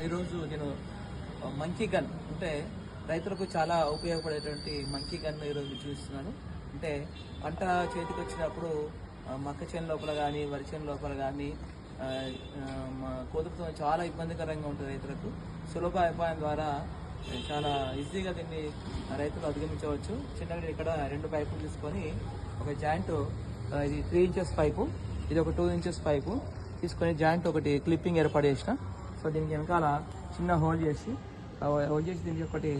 ఈరోజు నేను monkey gun అంటే రైతులకు చాలా ఉపయోగపడేటువంటి మంకీ గన్ ఈరోజు చూస్తున్నాను అంటే పంట చేతికి వచ్చినప్పుడు మక్క చేను లోపల కానీ వరి చేను లోపల కానీ మా కోతులతో చాలా ఇబ్బందికరంగా ఉంటుంది రైతులకు. సులభ ఉపాయం ద్వారా చాలా ఈజీగా దీన్ని రైతులు అధిగమించవచ్చు. చిన్నగా ఇక్కడ రెండు పైపులు తీసుకొని ఒక జాయింట్ ఇది త్రీ ఇంచెస్ పైపు ఇది ఒక టూ ఇంచెస్ పైపు తీసుకొని జాయింట్ ఒకటి క్లిప్పింగ్ ఏర్పాటు చేసిన. సో దీనికి వెనకాల చిన్న హోల్ చేసి హోల్ చేసి దీనికి ఒకటి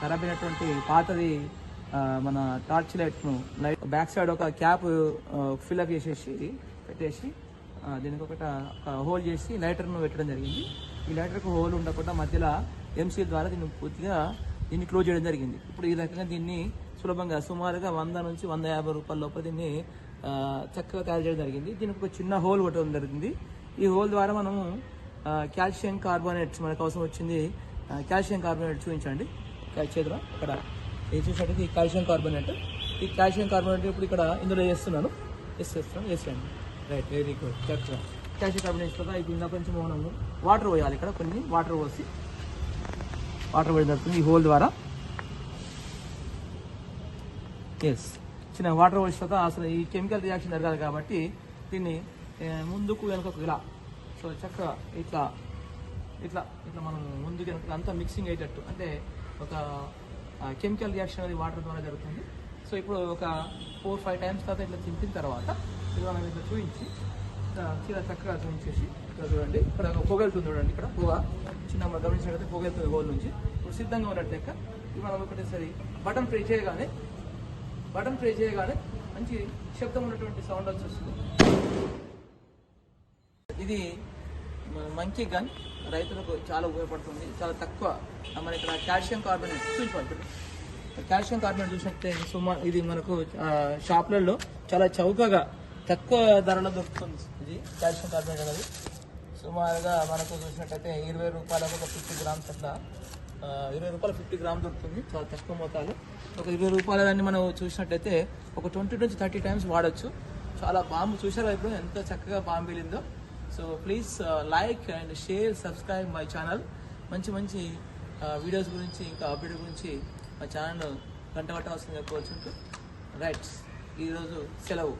ఖరాబ్ అయినటువంటి పాతది మన టార్చ్ లైట్ను లైట్ బ్యాక్ సైడ్ ఒక క్యాప్ ఫిల్అప్ చేసేసి పెట్టేసి దీనికి ఒకట ఒక హోల్ చేసి లైటర్ను పెట్టడం జరిగింది. ఈ లైటర్కు హోల్ ఉండకుండా మధ్యలో ఎంసీఎల్ ద్వారా దీన్ని పూర్తిగా దీన్ని క్లోజ్ చేయడం జరిగింది. ఇప్పుడు ఈ రకంగా దీన్ని సులభంగా సుమారుగా వంద నుంచి వంద యాభై రూపాయల లోపల దీన్ని చక్కగా తయారు చేయడం జరిగింది. దీనికి ఒక చిన్న హోల్ కొట్టడం జరిగింది. ఈ హోల్ ద్వారా మనము కాల్షియం కార్బోనేట్స్ మనకు అవసరం వచ్చింది. కాల్షియం కార్బోనేట్ చూపించండి. ఇక్కడ ఇక్కడ ఇది చూసినట్టు ఈ కాల్షియం కార్బోనేట్. ఈ కాల్షియం కార్బోనేట్ ఇప్పుడు ఇక్కడ ఇందులో వేస్తున్నాను. వేసేస్తున్నాను వేసేయండి రైట్ వెరీ గుడ్. చక్కగా. కాల్షియం కార్బోనేట్ కదా ఇప్పుడు ఇందాక కొంచెం మనము వాటర్ పోయాలి. ఇక్కడ కొన్ని వాటర్ పోసి వాటర్ పోయడం జరుగుతుంది ఈ హోల్ ద్వారా. ఎస్ చిన్న వాటర్ పోసిన తర్వాత అసలు ఈ కెమికల్ రియాక్షన్ జరగాలి కాబట్టి దీన్ని ముందుకు వెనుకకు ఇలా. సో చక్కగా ఇట్లా ఇట్లా ఇట్లా మనం ముందుకు వెనుక అంతా మిక్సింగ్ అయ్యేటట్టు. అంటే ఒక కెమికల్ రియాక్షన్ అనేది వాటర్ ద్వారా జరుగుతుంది. సో ఇప్పుడు ఒక ఫోర్ ఫైవ్ టైమ్స్ తర్వాత ఇట్లా తింపిన తర్వాత ఇది మనం ఇట్లా చూపించి చీర చక్కగా చూపించేసి ఇక్కడ చూడండి. ఇక్కడ ఒక చూడండి ఇక్కడ. పొగ. చిన్న మనం గమనించినట్లయితే పొగ వెళ్తుంది హోల్ నుంచి. ఇప్పుడు సిద్ధంగా ఉన్నట్టు లెక్క మనం ఒకటేసారి బటన్ ప్రెస్ చేయగానే బటన్ ప్రెస్ చేయగానే మంచి శబ్దం ఉన్నటువంటి సౌండ్ వచ్చి వస్తుంది. ఇది మన మంకీ గన్ రైతులకు చాలా ఉపయోగపడుతుంది. చాలా తక్కువ. మన ఇక్కడ కాల్షియం కార్బోనేట్ చూసుకోవాలి. కాల్షియం కార్బోనేట్ చూసినట్టే సుమారు ఇది మనకు షాప్లలో చాలా చౌకగా తక్కువ ధరలో దొరుకుతుంది. ఇది కాల్షియం కార్బోనేట్ అనేది. సుమారుగా మనకు చూసినట్టయితే ఇరవై రూపాయలకు ఒక ఫిఫ్టీ గ్రామ్స్ అట్లా ఇరవై రూపాయలు ఫిఫ్టీ గ్రామ్ దొరుకుతుంది. చాలా తక్కువ మోతాదు. ఒక ఇరవై రూపాయలని మనం చూసినట్టయితే ఒక ట్వంటీ నుంచి థర్టీ టైమ్స్ వాడచ్చు. చాలా బాంబు చూసారా ఇప్పుడు? ఎంత చక్కగా బాంబు వెళ్ళిందో. So please like and share subscribe my channel మంచి మంచి వీడియోస్ గురించి ఇంకా అప్డేట్ గురించి మా ఛానల్ గంట పట్టవలసిందిగా కోరుచుంటూ. రైట్స్ ఈరోజు సెలవు.